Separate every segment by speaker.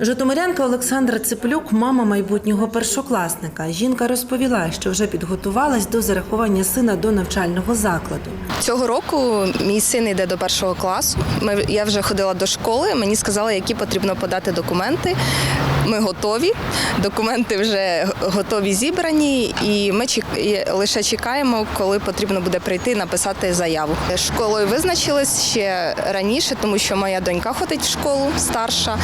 Speaker 1: Житомирянка Олександра Цеплюк, мама майбутнього першокласника. Жінка розповіла, що вже підготувалась до зарахування сина до навчального закладу.
Speaker 2: Цього року мій син йде до першого класу. Я вже ходила до школи. Мені сказали, які потрібно подати документи. Ми готові. Документи вже готові зібрані, і ми лише чекаємо, коли потрібно буде прийти і написати заяву. Школою визначились ще раніше, тому що моя донька ходить в школу старша,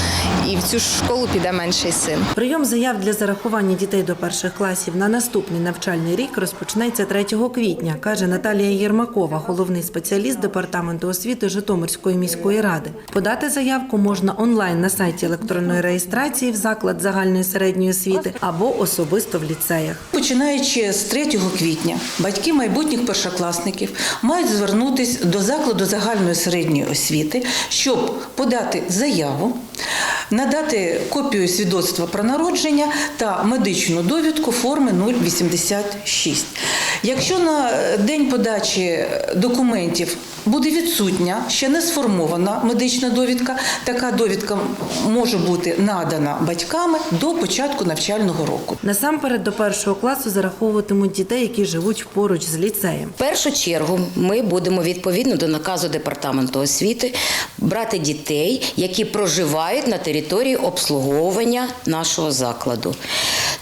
Speaker 2: і в цю школу піде менший син.
Speaker 1: Прийом заяв для зарахування дітей до перших класів на наступний навчальний рік розпочнеться 3 квітня, каже Наталія Єрмакова, головний спеціаліст департаменту освіти Житомирської міської ради. Подати заявку можна онлайн на сайті електронної реєстрації в заклад загальної середньої освіти або особисто в ліцеях.
Speaker 3: Починаючи з 3 квітня, батьки майбутніх першокласників мають звернутися до закладу загальної середньої освіти, щоб подати заяву, надати копію свідоцтва про народження та медичну довідку форми 086. Якщо на день подачі документів буде відсутня, ще не сформована медична довідка, така довідка може бути надана батьками до початку навчального року.
Speaker 1: Насамперед до першого класу зараховуватимуть дітей, які живуть поруч з ліцеєм.
Speaker 4: В першу чергу ми будемо відповідно до наказу департаменту освіти брати дітей, які проживають на території обслуговування нашого закладу.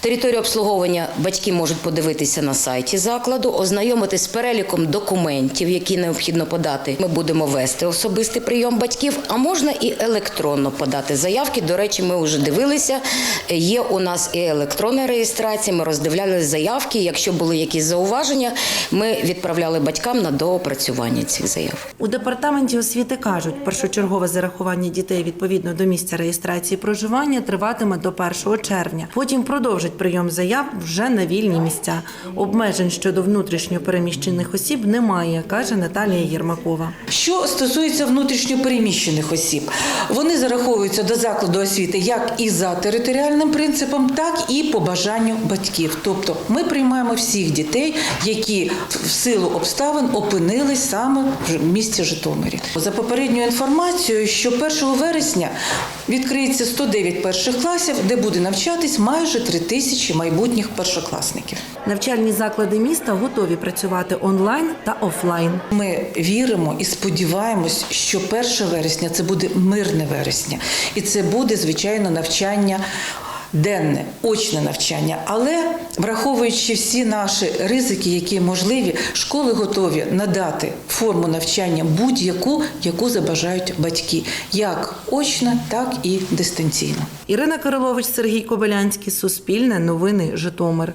Speaker 4: Територію обслуговування батьки можуть подивитися на сайті закладу, ознайомитись з переліком документів, які необхідно подати. Ми будемо вести особистий прийом батьків, а можна і електронно подати заявки. До речі, ми вже дивилися. Є у нас і електронна реєстрація. Ми роздивляли заявки. Якщо були якісь зауваження, ми відправляли батькам на доопрацювання цих заяв.
Speaker 1: У департаменті освіти кажуть, першочергове зарахування дітей відповідно до місця реєстрації проживання триватиме до 1 червня. Потім продовжить прийом заяв вже на вільні місця. Обмежень щодо внутрішньо переміщених осіб немає, каже Наталія Єрмакова.
Speaker 3: Що стосується внутрішньопереміщених осіб, вони зараховуються до закладу освіти як і за територіальним принципом, так і по бажанню батьків. Тобто ми приймаємо всіх дітей, які в силу обставин опинились саме в місті Житомирі. За попередньою інформацією, що 1 вересня відкриється 109 перших класів, де буде навчатись майже 3 тисячі майбутніх першокласників.
Speaker 1: Навчальні заклади міста готові працювати онлайн та офлайн.
Speaker 3: Ми віримо і сподіваємось, що 1 вересня це буде мирне вересня, і це буде звичайно навчання. Денне, очне навчання, але враховуючи всі наші ризики, які можливі, школи готові надати форму навчання будь-яку, яку забажають батьки, як очно, так і дистанційно.
Speaker 1: Ірина Кирилович, Сергій Кобилянський, Суспільне, Новини, Житомир.